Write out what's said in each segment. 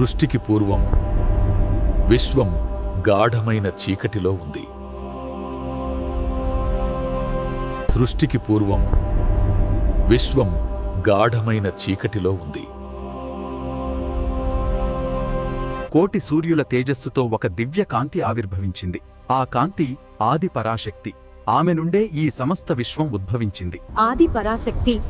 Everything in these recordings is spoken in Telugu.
సృష్టికి పూర్వం విశ్వం గాఢమైన చీకటిలో ఉంది. సృష్టికి పూర్వం విశ్వం గాఢమైన చీకటిలో ఉంది. కోటి సూర్యుల తేజస్సుతో ఒక దివ్య కాంతి ఆవిర్భవించింది. ఆ కాంతి ఆది పరాశక్తి. ఆమె నుండే ఈ సమస్త విశ్వం ఉద్భవించింది. ఆది పరాశక్తి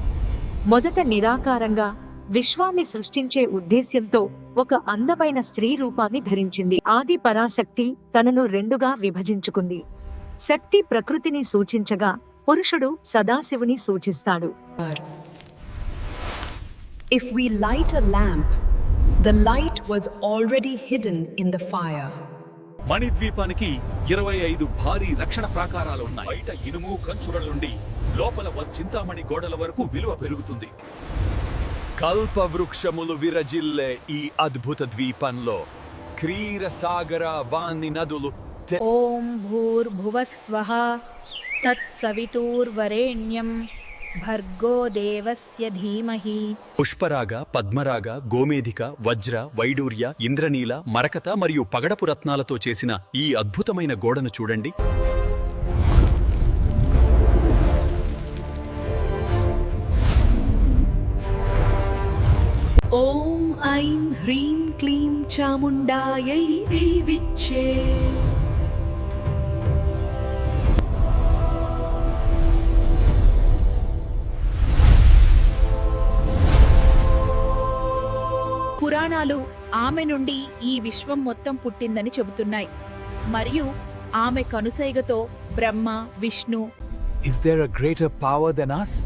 మొదట నిరాకారంగా విశ్వాన్ని సృష్టించే ఉద్దేశ్యంతో ఒక అందమైన స్త్రీ రూపాన్ని ధరించింది. ఆది పరాశక్తి తనను రెండుగా విభజించుకుంది. శక్తి ప్రకృతిని సూచించగా పురుషుడు సదాశివుని సూచిస్తాడు. If we light a lamp, the light was already hidden in the fire. మణిద్వీపానికి ఇరవై ఐదు భారీ రక్షణ ప్రాకారాలు ఉన్నాయి. బయట ఇనుము కంచుల నుండి లోపల చింతామణి గోడల వరకు విలువ పెరుగుతుంది. కల్పవృక్షములు విరజిల్లే ఈ అద్భుత ద్వీపంలో క్రీర సాగర వాణి నదులు ఓం భూర్భువస్వ తత్సవితూర్వరేణ్యం భర్గో దేవస్య ధీమహి. పుష్పరాగ పద్మరాగ గోమేధిక వజ్ర వైడూర్య ఇంద్రనీల మరకత మరియు పగడపు రత్నాలతో చేసిన ఈ అద్భుతమైన గోడను చూడండి. ఓం ఐం హ్రీం క్లీం చాముండాయై విచ్చే పురాణాలు ఆమె నుండి ఈ విశ్వం మొత్తం పుట్టిందని చెబుతున్నాయి. మరియు ఆమె కనుసైగతో Brahma Vishnu is there a greater power than us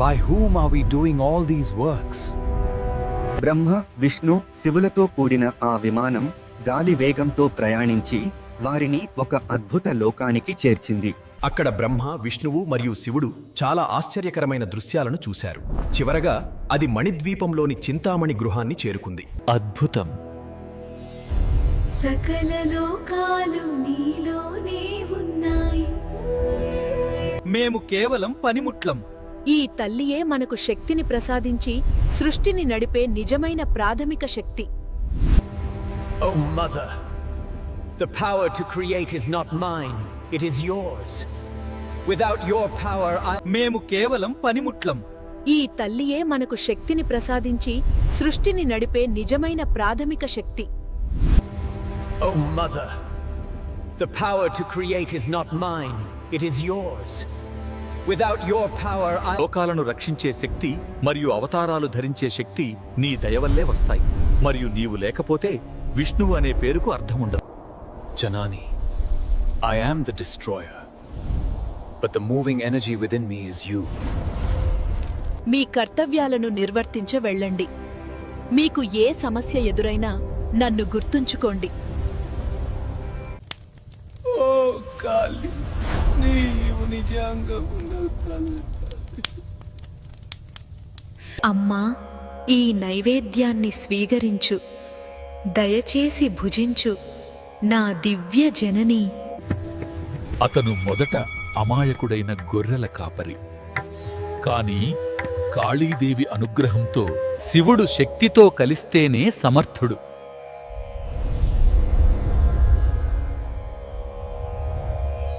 By whom are we doing all these works? Brahma Vishnu శివులతో కూడిన ఆ విమానం గాలి వేగంతో ప్రయాణించి వారిని ఒక అద్భుత లోకానికి చేర్చింది. అక్కడ బ్రహ్మ విష్ణువు మరియు శివుడు చాలా ఆశ్చర్యకరమైన దృశ్యాలను చూశారు. చివరగా అది మణిద్వీపంలోని చింతామణి గృహాన్ని చేరుకుంది. అద్భుతం. సకల లోకాలు నీలోనే ఉన్నాయి. మేము కేవలం పనిముట్లం. ఈ తల్లియే మనకు శక్తిని ప్రసాదించి సృష్టిని నడిపే నిజమైన ప్రాథమిక శక్తి. మేము కేవలం పనిముట్లం. ఈ తల్లియే మనకు శక్తిని ప్రసాదించి సృష్టిని నడిపే నిజమైన ప్రాథమిక శక్తి. The power to create is not mine, it is yours. లోకాలను రక్షించే శక్తి మరియు అవతారాలు ధరించే శక్తి నీ దయవల్లే వస్తాయి మరియు నీవు లేకపోతే విష్ణువు అనే పేరుకు అర్థముండదు Janani, I am the destroyer. But the moving energy within me is you. మీ కర్తవ్యాలను నిర్వర్తించ వెళ్ళండి మీకు ఏ సమస్య ఎదురైనా నన్ను గుర్తుంచుకోండి అమ్మా ఈ నైవేద్యాన్ని స్వీకరించు దయచేసి భుజించు నా దివ్య జనని. అతను మొదట అమాయకుడైన గొర్రెల కాపరి. కాని కాళీదేవి అనుగ్రహంతో శివుడు శక్తితో కలిస్తేనే సమర్థుడు.